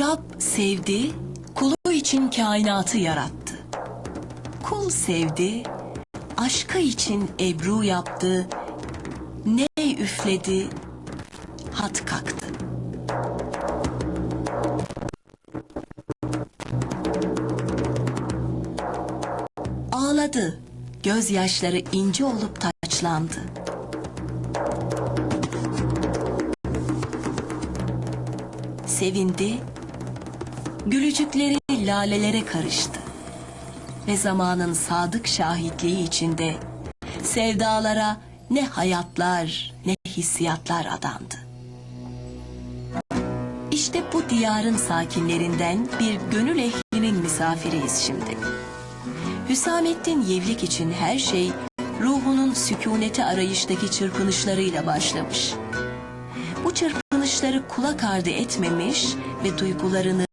Rab sevdi, kulu için kainatı yarattı. Kul sevdi, aşkı için ebru yaptı, ne üfledi, hat kalktı. Ağladı, gözyaşları ince olup taçlandı. Sevindi, gülücükleri lalelere karıştı. Ve zamanın sadık şahitliği içinde sevdalara ne hayatlar ne hissiyatlar adandı. İşte bu diyarın sakinlerinden bir gönül ehlinin misafiriyiz şimdi. Hüsamettin Yevlik için her şey ruhunun sükuneti arayıştaki çırpınışlarıyla başlamış. Bu çırpınışları kulak ardı etmemiş ve duygularını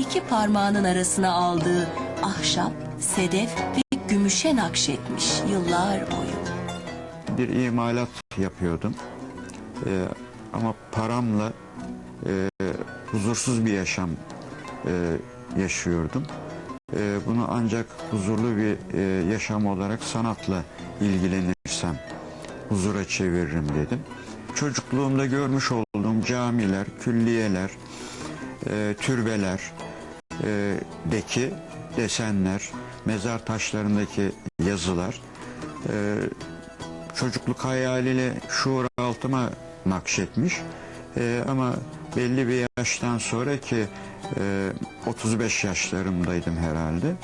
iki parmağının arasına aldığı ahşap, sedef ve gümüşe nakşetmiş yıllar boyu. bir imalat yapıyordum. Ee, ama paramla e, huzursuz bir yaşam e, yaşıyordum. E, bunu ancak huzurlu bir e, yaşam olarak sanatla ilgilenirsem huzura çeviririm dedim. Çocukluğumda görmüş olduğum camiler, külliyeler, e, türbeler, deki desenler, mezar taşlarındaki yazılar, e, çocukluk hayaliyle şuur altıma nakşetmiş. Ee, ama belli bir yaştan sonra ki e, 35 yaşlarımdaydım herhalde.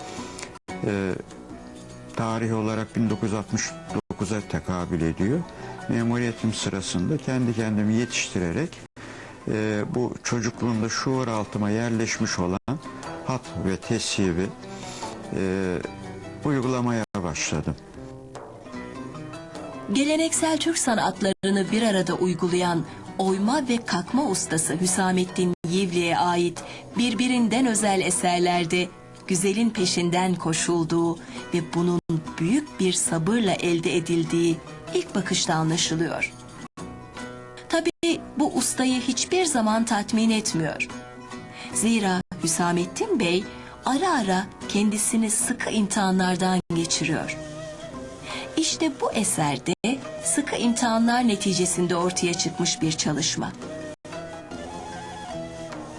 Ee, tarih olarak 1969'a tekabül ediyor. Memuriyetim sırasında kendi kendimi yetiştirerek e, bu çocukluğumda şuur altıma yerleşmiş olan hat ve tesibi e, uygulamaya başladım. Geleneksel Türk sanatlarını bir arada uygulayan oyma ve kakma ustası Hüsamettin Yivli'ye ait birbirinden özel eserlerde güzelin peşinden koşulduğu ve bunun büyük bir sabırla elde edildiği ilk bakışta anlaşılıyor. Tabii bu ustayı hiçbir zaman tatmin etmiyor. Zira Hüsamettin Bey ara ara kendisini sıkı imtihanlardan geçiriyor. İşte bu eserde sıkı imtihanlar neticesinde ortaya çıkmış bir çalışma.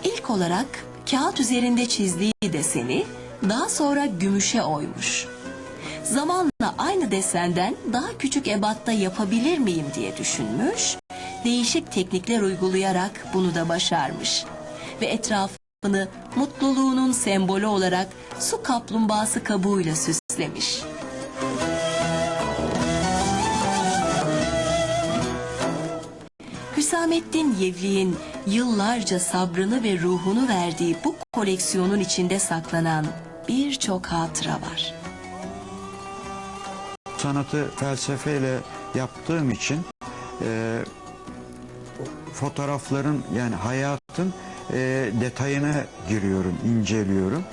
İlk olarak kağıt üzerinde çizdiği deseni daha sonra gümüşe oymuş. Zamanla aynı desenden daha küçük ebatta yapabilir miyim diye düşünmüş, değişik teknikler uygulayarak bunu da başarmış. Ve etrafını mutluluğunun sembolü olarak su kaplumbağası kabuğuyla süslemiş. Hüsamettin Yevli'nin yıllarca sabrını ve ruhunu verdiği bu koleksiyonun içinde saklanan birçok hatıra var. sanatı felsefeyle yaptığım için e, fotoğrafların yani hayatın e, detayına giriyorum, inceliyorum.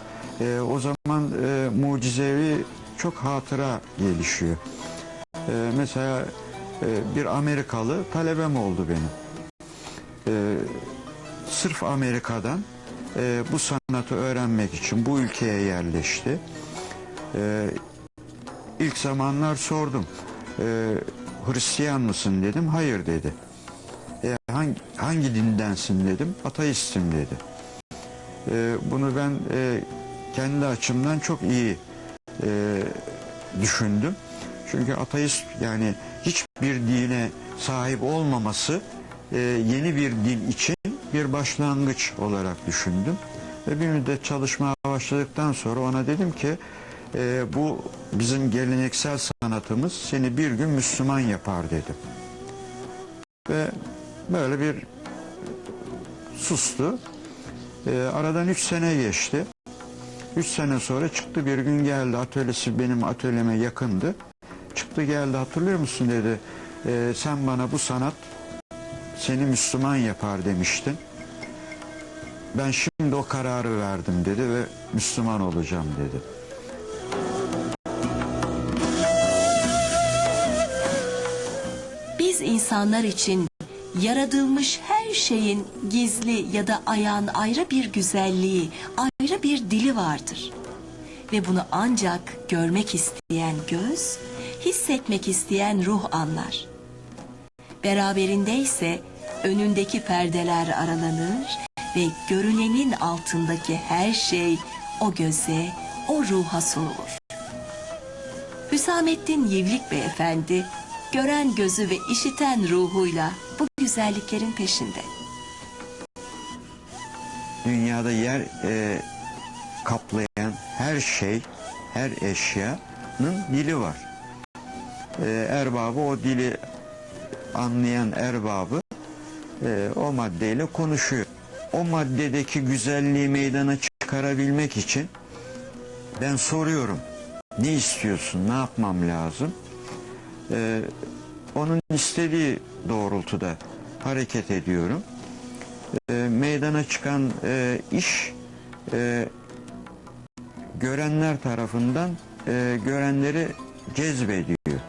E, o zaman e, mucizevi çok hatıra gelişiyor. E, mesela e, bir Amerikalı talebem oldu benim. E, sırf Amerika'dan e, bu sanatı öğrenmek için bu ülkeye yerleşti. E, İlk zamanlar sordum. Ee, Hristiyan mısın dedim. Hayır dedi. E, hangi, hangi dindensin dedim. Ateistim dedi. Ee, bunu ben e, kendi açımdan çok iyi e, düşündüm. Çünkü ateist yani hiçbir dine sahip olmaması e, yeni bir din için bir başlangıç olarak düşündüm. Ve bir müddet çalışmaya başladıktan sonra ona dedim ki e, bu bizim geleneksel sanatımız seni bir gün Müslüman yapar dedim. Ve böyle bir sustu. E, aradan üç sene geçti. Üç sene sonra çıktı bir gün geldi atölyesi benim atölyeme yakındı. Çıktı geldi hatırlıyor musun dedi. E, sen bana bu sanat seni Müslüman yapar demiştin. Ben şimdi o kararı verdim dedi ve Müslüman olacağım dedi. Biz insanlar için yaratılmış her şeyin gizli ya da ayağın ayrı bir güzelliği, ayrı bir dili vardır. Ve bunu ancak görmek isteyen göz, hissetmek isteyen ruh anlar. Beraberinde ise önündeki perdeler aralanır ve görünenin altındaki her şey o göze, o ruha sunulur. Hüsamettin Yivlik Beyefendi, gören gözü ve işiten ruhuyla bu güzelliklerin peşinde. Dünyada yer e, kaplayan her şey, her eşyanın dili var. E, erbabı o dili anlayan erbabı e, o maddeyle konuşuyor. O maddedeki güzelliği meydana çıkarabilmek için ben soruyorum. Ne istiyorsun? Ne yapmam lazım? E, onun istediği doğrultuda hareket ediyorum. E, meydana çıkan e, iş e, görenler tarafından e, görenleri cezbediyor.